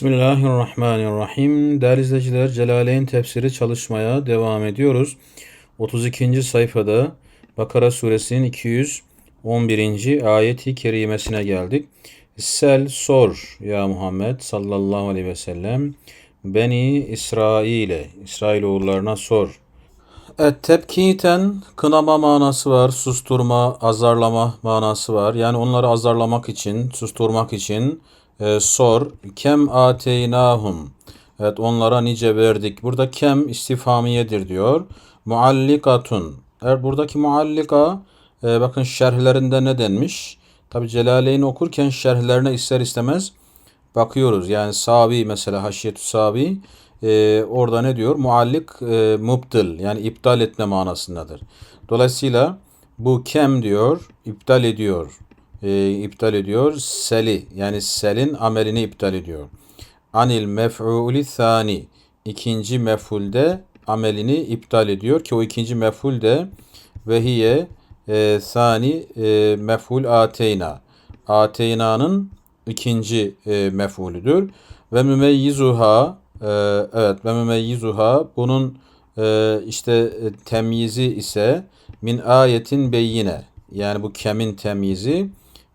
Bismillahirrahmanirrahim. Değerli izleyiciler, Celaleyn tefsiri çalışmaya devam ediyoruz. 32. sayfada Bakara suresinin 211. ayeti kerimesine geldik. Sel sor ya Muhammed sallallahu aleyhi ve sellem Beni İsrail'e, İsrailoğullarına sor. Et tepkiten kınama manası var, susturma, azarlama manası var. Yani onları azarlamak için, susturmak için e, sor. Kem ateynahum. Evet onlara nice verdik. Burada kem istifamiyedir diyor. Muallikatun. Eğer buradaki muallika e, bakın şerhlerinde ne denmiş? Tabi Celaleyn okurken şerhlerine ister istemez bakıyoruz. Yani Savi mesela Haşiyetü Savi e, orada ne diyor? Muallik e, mubdil yani iptal etme manasındadır. Dolayısıyla bu kem diyor, iptal ediyor e, iptal ediyor. Seli yani selin amelini iptal ediyor. Anil mef'uli thani ikinci mef'ulde amelini iptal ediyor ki o ikinci mef'ul de vehiye e, thani e, mef'ul ateyna. Ateyna'nın ikinci e, mef'ulüdür. Ve mümeyyizuha e, evet ve mümeyyizuha bunun e, işte e, temyizi ise min ayetin beyine yani bu kemin temyizi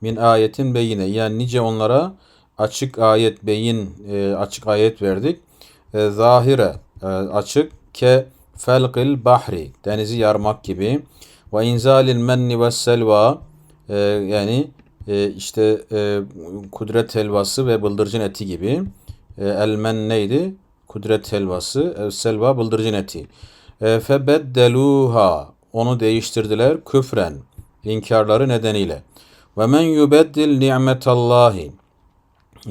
min ayetin beyine yani nice onlara açık ayet beyin e, açık ayet verdik. E, zahire e, açık ke felqil bahri denizi yarmak gibi ve inzalil menni ve selva e, yani e, işte e, kudret helvası ve bıldırcın eti gibi e, el men neydi? Kudret helvası, e, selva bıldırcın eti. E, febeddeluha onu değiştirdiler küfren inkarları nedeniyle. Ve men yubeddil ni'metallahi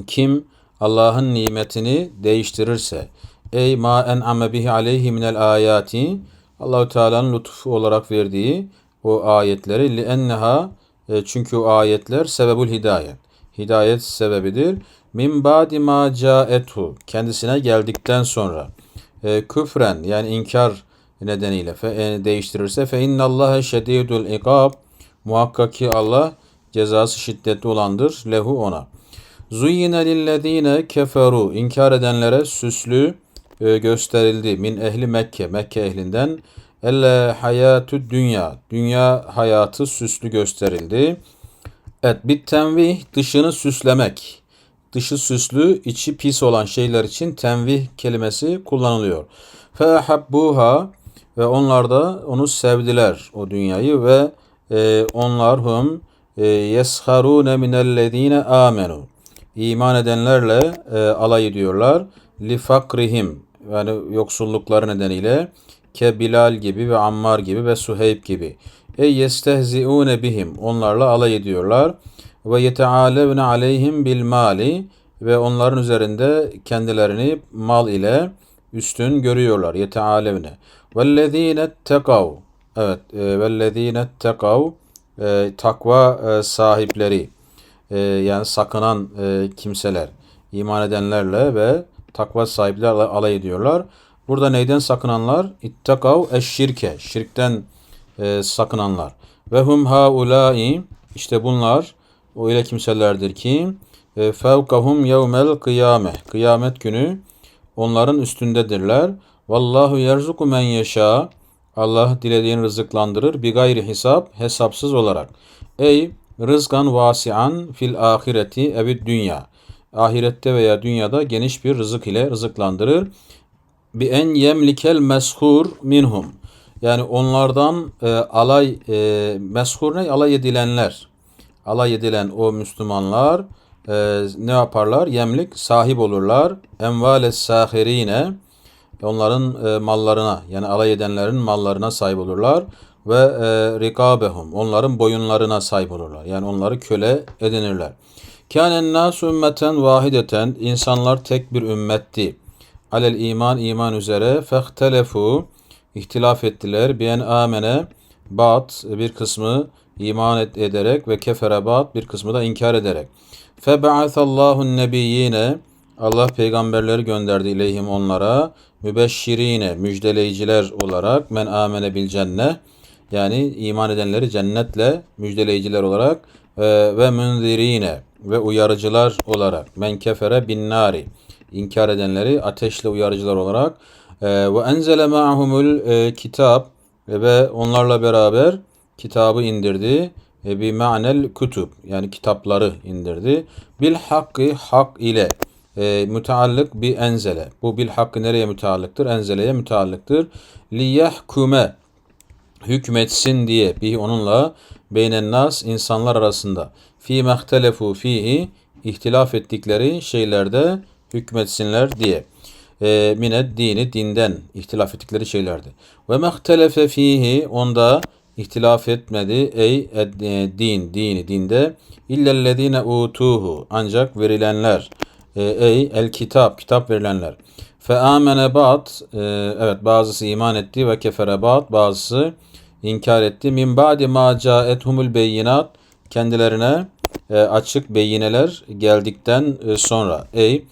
kim Allah'ın nimetini değiştirirse ey ma en'ame bihi aleyhi minel ayati Allahu Teala'nın lütfu olarak verdiği o ayetleri li enneha e, çünkü o ayetler sebebul hidayet. Hidayet sebebidir. Min ba'di ma ca'etu kendisine geldikten sonra e, küfren yani inkar nedeniyle fe, e, değiştirirse fe innallaha şedidul ikab muhakkak ki Allah cezası şiddetli olandır lehu ona. Zuyyine lillezine keferu inkar edenlere süslü e, gösterildi min ehli Mekke Mekke ehlinden elle hayatü dünya dünya hayatı süslü gösterildi. Evet bir tenvih dışını süslemek. Dışı süslü, içi pis olan şeyler için tenvih kelimesi kullanılıyor. Fehabbuha ve onlar da onu sevdiler o dünyayı ve e, onlar hum yesharune minellezine amenu. İman edenlerle e, alay ediyorlar. Li fakrihim yani yoksullukları nedeniyle ke Bilal gibi ve Ammar gibi ve Suheyb gibi. E yestehziune bihim. Onlarla alay ediyorlar. Ve yetealevne aleyhim bil mali ve onların üzerinde kendilerini mal ile üstün görüyorlar. Yetealevne. Vellezine tekav. Evet. E, vellezine tekav e, takva e, sahipleri e, yani sakınan e, kimseler iman edenlerle ve takva sahipleri alay ediyorlar. Burada neyden sakınanlar? İttakav eşşirke. Şirkten e, sakınanlar. Ve hum haulai işte bunlar o öyle kimselerdir ki e, fevkahum yevmel kıyame. Kıyamet günü onların üstündedirler. Vallahu yerzuku men yeşâ. Allah dilediğini rızıklandırır. Bir gayri hesap, hesapsız olarak. Ey rızkan vasian fil ahireti evi dünya. Ahirette veya dünyada geniş bir rızık ile rızıklandırır. Bi en yemlikel meshur minhum. Yani onlardan e, alay e, meshur ne? Alay edilenler. Alay edilen o Müslümanlar e, ne yaparlar? Yemlik sahip olurlar. Envales sahirine onların e, mallarına yani alay edenlerin mallarına sahip olurlar ve e, rikabehum onların boyunlarına sahip olurlar. Yani onları köle edinirler. Kânen nâsü ümmeten vahideten insanlar tek bir ümmetti. Alel iman iman üzere fehtelefu ihtilaf ettiler. Bien amene bat bir kısmı iman et, ederek ve kefere bat bir kısmı da inkar ederek. Febe'athallahu nebiyyine Allah peygamberleri gönderdi ileyhim onlara. Mübeşşirine müjdeleyiciler olarak men amene bil cenne yani iman edenleri cennetle müjdeleyiciler olarak e, ve münzirine ve uyarıcılar olarak men kefere bin nari inkar edenleri ateşle uyarıcılar olarak e, ve enzele ma'humul e, kitap ve onlarla beraber kitabı indirdi e, bi ma'nel kutub yani kitapları indirdi. Bil hakkı hak ile e, müteallık bi enzele. Bu bil hakkı nereye müteallıktır? Enzeleye müteallıktır. Liyahkume hükmetsin diye bir onunla beynen nas insanlar arasında. Fi mehtelefu fihi ihtilaf ettikleri şeylerde hükmetsinler diye. E, mined dini dinden ihtilaf ettikleri şeylerdi. Ve mehtelefe fihi onda ihtilaf etmedi ey e, din dini dinde. İllellezine utuhu ancak verilenler ey el kitap kitap verilenler. Fe amene ba'd e, evet bazısı iman etti ve kefere ba'd bazısı inkar etti. Min ba'di ma ca'ethumul beyinat kendilerine e, açık beyineler geldikten e, sonra ey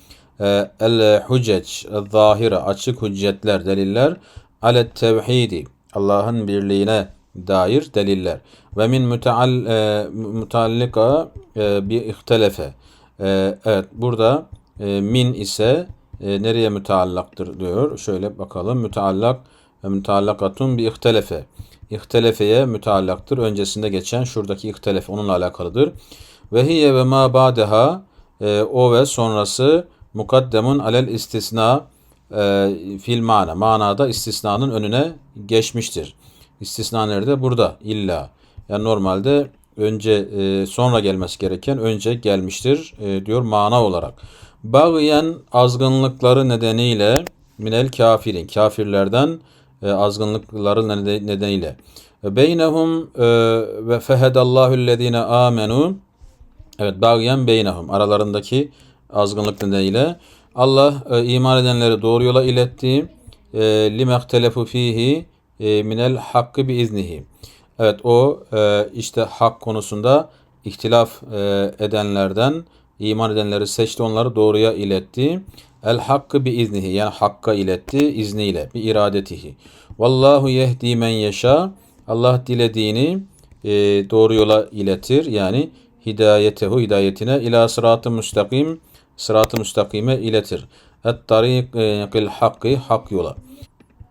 el hucec zahire açık hüccetler deliller alet tevhidi Allah'ın birliğine dair deliller ve min müteal mutallika e, bi ihtelefe e, evet burada e, min ise e, nereye müteallaktır diyor. Şöyle bakalım. Müteallak müteallakatun bi ihtelefe. İhtelefeye müteallaktır. Öncesinde geçen şuradaki ihtelef onunla alakalıdır. Ve hiye ve ma ba'deha e, o ve sonrası mukaddemun alel istisna e, fil mana. Manada istisnanın önüne geçmiştir. İstisna nerede? Burada. illa. Yani normalde önce e, sonra gelmesi gereken önce gelmiştir e, diyor mana olarak. Bağıyen azgınlıkları nedeniyle minel kafirin kafirlerden e, azgınlıkları nedeniyle. Beynehum e, ve fehedallahu ellezine amenu evet bağıyen beynehum aralarındaki azgınlık nedeniyle. Allah e, iman edenleri doğru yola iletti. E, limehtelefu fihi e, minel hakkı bi iznihi evet o e, işte hak konusunda ihtilaf e, edenlerden iman edenleri seçti onları doğruya iletti. El hakkı bi iznihi yani hakka iletti izniyle bi iradetihi. Vallahu yehdi men yeşa Allah dilediğini e, doğru yola iletir yani hidayetehu hidayetine ila sıratı müstakim sıratı müstakime iletir. Et tarikil hakkı hak yola.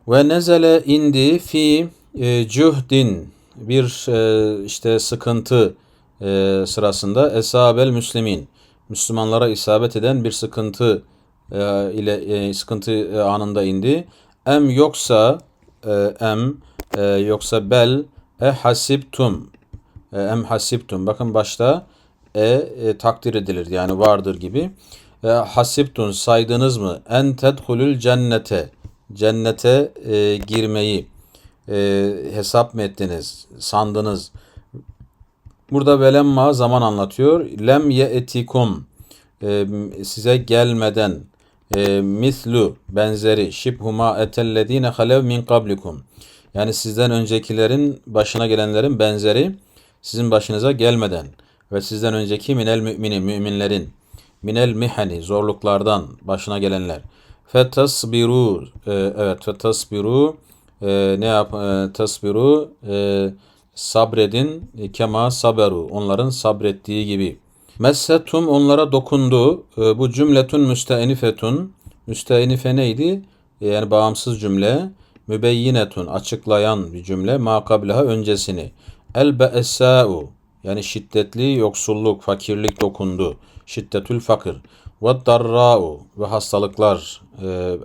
Ve nezele indi fi e, cuhdin bir e, işte sıkıntı e, sırasında esabel müslimin Müslümanlara isabet eden bir sıkıntı e, ile e, sıkıntı e, anında indi. Em yoksa e, em e, yoksa bel e hasibtum e, em hasibtum bakın başta e, e takdir edilir yani vardır gibi. E, hasibtun saydınız mı en tedhulul cennete cennete e, girmeyi e, hesap mı ettiniz sandınız Burada velemma zaman anlatıyor. Lem ye'tikum e, size gelmeden e, mislu benzeri şibhuma etellezine halev min kablikum. Yani sizden öncekilerin başına gelenlerin benzeri sizin başınıza gelmeden ve sizden önceki minel mümini müminlerin minel mihani zorluklardan başına gelenler. Fetasbiru e, evet fetasbiru e, ne yap e, tasbiru e, sabredin e, kema saberu onların sabrettiği gibi. Messetum onlara dokundu. E, bu cümletun müsteenifetun. Müsteenife neydi? E, yani bağımsız cümle. Mübeyyinetun açıklayan bir cümle. Ma öncesini. El be'essâ'u yani şiddetli yoksulluk, fakirlik dokundu. Şiddetül fakir. Ve darra'u ve hastalıklar,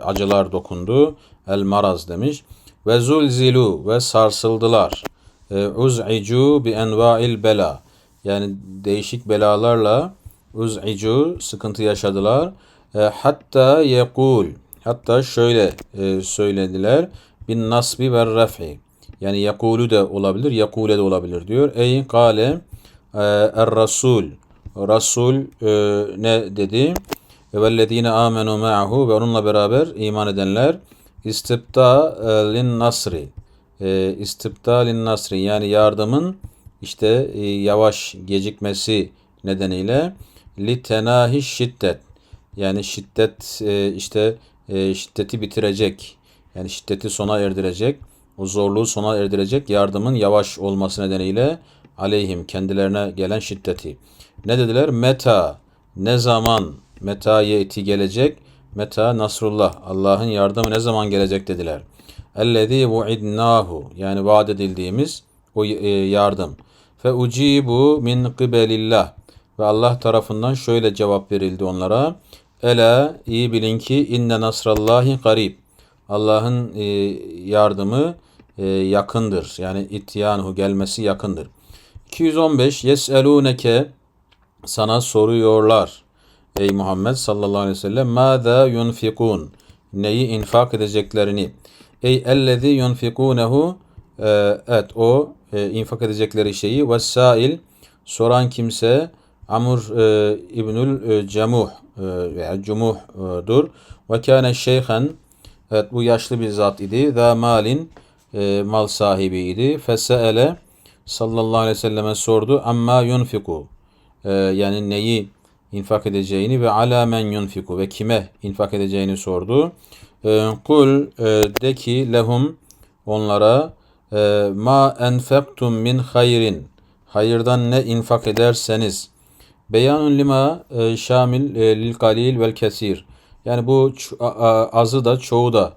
acılar dokundu. El maraz demiş. Ve zulzilu ve sarsıldılar. E, uz'icu bi enva'il bela. Yani değişik belalarla uz'icu sıkıntı yaşadılar. E, hatta yekul hatta şöyle e, söylediler bin nasbi ve ref'i. Yani yakulu de olabilir, yakule de olabilir diyor. Ey kale er rasul. Rasul ne dedi? Vellezine amenu ma'hu ve onunla beraber iman edenler istibta lin nasri. E, istibdalin nasri. Yani yardımın işte e, yavaş gecikmesi nedeniyle li tenahi şiddet. Yani şiddet e, işte e, şiddeti bitirecek. Yani şiddeti sona erdirecek o zorluğu sona erdirecek yardımın yavaş olması nedeniyle aleyhim kendilerine gelen şiddeti. Ne dediler? Meta. Ne zaman meta yeti gelecek Meta nasrullah. Allah'ın yardımı ne zaman gelecek dediler. Ellezî vu'idnâhu. Yani vaat edildiğimiz o e, yardım. Fe ucibu min kıbelillah. Ve Allah tarafından şöyle cevap verildi onlara. Ela iyi bilin ki inne nasrallahi garib. Allah'ın e, yardımı e, yakındır. Yani ityanuhu gelmesi yakındır. 215 Yes'elûneke sana soruyorlar. Ey Muhammed sallallahu aleyhi ve sellem mâzâ yunfikûn neyi infak edeceklerini. Ey ellezî yunfikûnehu e, evet o e, infak edecekleri şeyi vessail soran kimse Amr e, İbnül e, Cemuh e, veya Cumuh'dur. Ve kâne şeyhen evet bu yaşlı bir zat idi. Zâ malin e, mal sahibiydi. Feseele sallallahu aleyhi ve selleme sordu. Amma yunfiku e, yani neyi infak edeceğini ve ala men yunfiku ve kime infak edeceğini sordu. E, kul e, de ki lehum onlara e, ma enfektum min hayrin. Hayırdan ne infak ederseniz. Beyanun lima e, şamil lil kalil vel kesir. Yani bu azı da çoğu da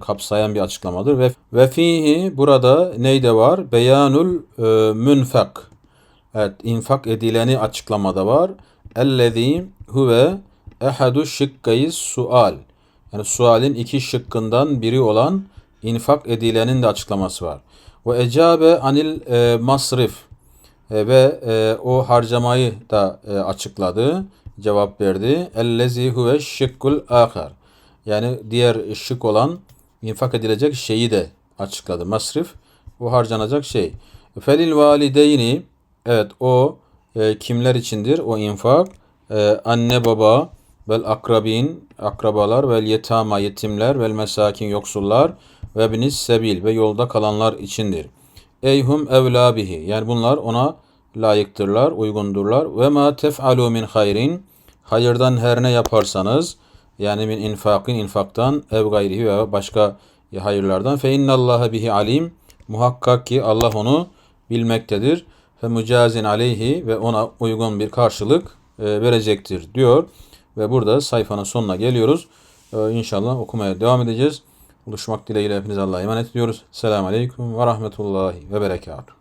kapsayan bir açıklamadır. Ve ve fihi burada neyde var? Beyanul münfak. Evet, infak edileni açıklamada var. Ellezî huve ehadu şıkkayı sual. Yani sualin iki şıkkından biri olan infak edilenin de açıklaması var. Ve ecabe anil e, masrif E, ve e, o harcamayı da e, açıkladı, cevap verdi. Ellezî huve şıkkul âkhar. Yani diğer şık olan infak edilecek şeyi de açıkladı. Masrif, o harcanacak şey. Felil valideyni Evet o e, kimler içindir o infak? E, anne baba vel akrabin akrabalar vel yetama yetimler vel mesakin yoksullar ve binis sebil ve yolda kalanlar içindir. Eyhum evla bihi yani bunlar ona layıktırlar, uygundurlar. Ve ma tef'alu min hayrin hayırdan her ne yaparsanız yani min infakin infaktan ev gayrihi ve başka hayırlardan fe innallaha bihi alim muhakkak ki Allah onu bilmektedir ve mücazin aleyhi ve ona uygun bir karşılık e, verecektir diyor. Ve burada sayfanın sonuna geliyoruz. E, inşallah okumaya devam edeceğiz. Buluşmak dileğiyle hepinize Allah'a emanet ediyoruz. Selamun Aleyküm ve Rahmetullahi ve Berekatuhu.